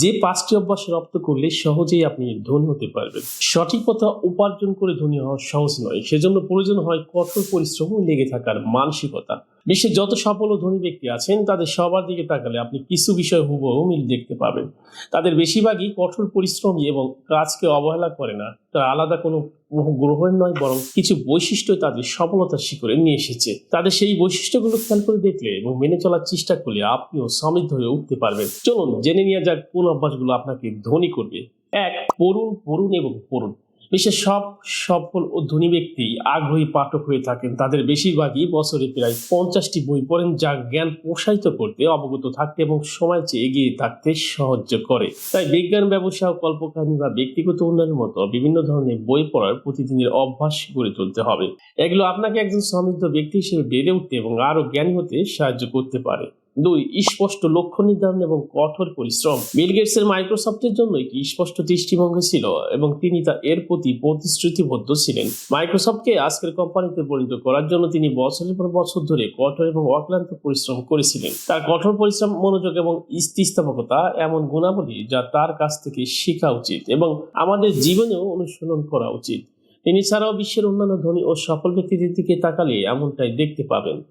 যে পাঁচটি অভ্যাস রপ্ত করলে সহজেই আপনি ধনী হতে পারবেন। সঠিক কথা উপার্জন করে ধনী হওয়া সহজ নয়। সেজন্য প্রয়োজন হয় কঠোর পরিশ্রম লেগে থাকার মানসিকতা। বিশ্বের যত সফল ও ধনী ব্যক্তি আছেন, তাদের সবার দিকে তাকালে আপনি কিছু বিষয় হুবহু মিল দেখতে পাবেন। তাদের বেশিরভাগই কঠোর পরিশ্রমী এবং কাজকে অবহেলা করে না। তারা আলাদা কোনো গ্রহের নয়, বরং কিছু বৈশিষ্ট্য তাদের সফলতার শিখরে নিয়ে এসেছে। তাদের সেই বৈশিষ্ট্যগুলো খেয়াল করে দেখলে এবং মেনে চলার চেষ্টা করলে আপনিও সমৃদ্ধ হয়ে উঠতে পারবেন। চলুন, জেনে নেওয়া যাক কোন অভ্যাসগুলো আপনাকে ধনী করবে। এক, পড়ুন পড়ুন এবং পড়ুন। বিশ্বের সব সফল ও ধনী ব্যক্তি আগ্রহী পাঠক হয়ে থাকেন। তাদের বেশিরভাগই বছরে প্রায় পঞ্চাশটি বই পড়েন, যা জ্ঞান প্রসারিত করতে, অবগত থাকতে এবং সময় চেয়ে এগিয়ে থাকতে সাহায্য করে। তাই বিজ্ঞান, ব্যবসা ও কল্পকাহিনী বা ব্যক্তিগত উন্নয়নের মতো বিভিন্ন ধরনের বই পড়ার প্রতিদিনের অভ্যাস গড়ে তুলতে হবে। এগুলো আপনাকে একজন সমৃদ্ধ ব্যক্তি হিসেবে বেড়ে উঠতে এবং আরও জ্ঞানী হতে সাহায্য করতে পারে। দুই, স্পষ্ট লক্ষ্য নির্ধারণ এবং কঠোর পরিশ্রম। বিল গেটসের মাইক্রোসফটের জন্য একটি স্পষ্ট দৃষ্টিভঙ্গি ছিল এবং তিনি তা এর প্রতি প্রতিশ্রুতিবদ্ধ ছিলেন। মাইক্রোসফটকে আজকের কোম্পানিতে পরিণত করার জন্য তিনি বছরের পর বছর ধরে কঠোর এবং অক্লান্ত পরিশ্রম করেছিলেন। তার কঠোর পরিশ্রম, মনোযোগ এবং স্থিতিস্থাপকতা এমন গুণাবলী যা তার কাছ থেকে শেখা উচিত এবং আমাদের জীবনেও অনুসরণ করা উচিত। তিনি ছাড়াও বিশ্বের অন্যান্য ধনী ও সফল ব্যক্তিদের দিকে তাকালে এমনটাই দেখতে পাবেন।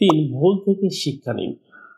তিন, ভুল থেকে শিক্ষা নিন।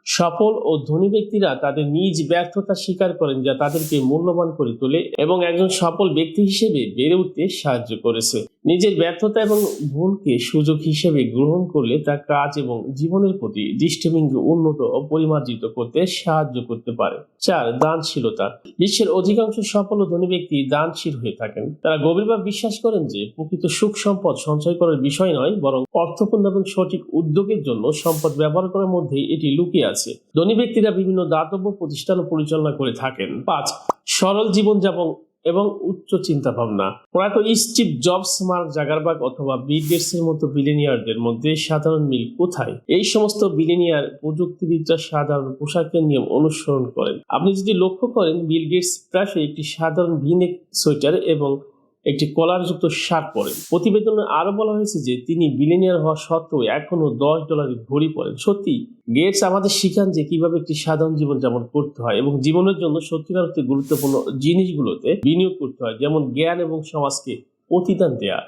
সফল ও ধনী ব্যক্তিরা তাদের নিজ ব্যর্থতা স্বীকার করেন যা তাদেরকে মূল্যবান করে তোলে এবং একজন সফল ব্যক্তি হিসেবে বেড়ে উঠতে সাহায্য করেছে। নিজের ব্যর্থতা এবং ভুলকে সুযোগ হিসেবে গ্রহণ করলে তা কাজ এবং জীবনের প্রতি দৃষ্টিভঙ্গি উন্নত ও পরিমার্জিত করতে সাহায্য করতে পারে। চার, দানশীলতা। বিশ্বের অধিকাংশ সফল ধনী ব্যক্তি দানশীল হয়ে থাকেন। তারা গভীরভাবে বিশ্বাস করেন যে প্রকৃত সুখ সম্পদ সঞ্চয় করার বিষয় নয়, বরং অর্থপূর্ণ এবং সঠিক উদ্যোগের জন্য সম্পদ ব্যবহার করার মধ্যেই এটি লুকিয়ে আছে। ধনী ব্যক্তিরা বিভিন্ন দাতব্য প্রতিষ্ঠান পরিচালনা করে থাকেন। পাঁচ, সরল জীবনযাপন এবং উচ্চ চিন্তা ভাবনা প্রয়াত স্টিভ জবস, মার্ক জাগারবাগ অথবা বিল গেটসের মতো বিলিনিয়ারদের মধ্যে সাধারণ মিল কোথায়? এই সমস্ত বিলিনিয়ার প্রযুক্তিবিদ্যা সাধারণ পোশাকের নিয়ম অনুসরণ করেন। আপনি যদি লক্ষ্য করেন, বিল গেটস প্রায়শই একটি সাধারণ ভিনেক সোয়েটার এবং একটি কলারযুক্ত শার্ট পরেন। প্রতিবেদনে আরও বলা হয়েছে যে, তিনি বিলিনিয়ার হওয়া সত্ত্বেও এখনও দশ ডলারের ঘড়ি পরেন। সত্যি গেটস আমাদের শিখান যে, কীভাবে একটি সাধারণ জীবন যাপন করতে হয় এবং জীবনের জন্য সত্যিকার অর্থে গুরুত্বপূর্ণ জিনিসগুলোতে বিনিয়োগ করতে হয়, যেমন জ্ঞান এবং সমাজকে প্রতিদান দেয়া।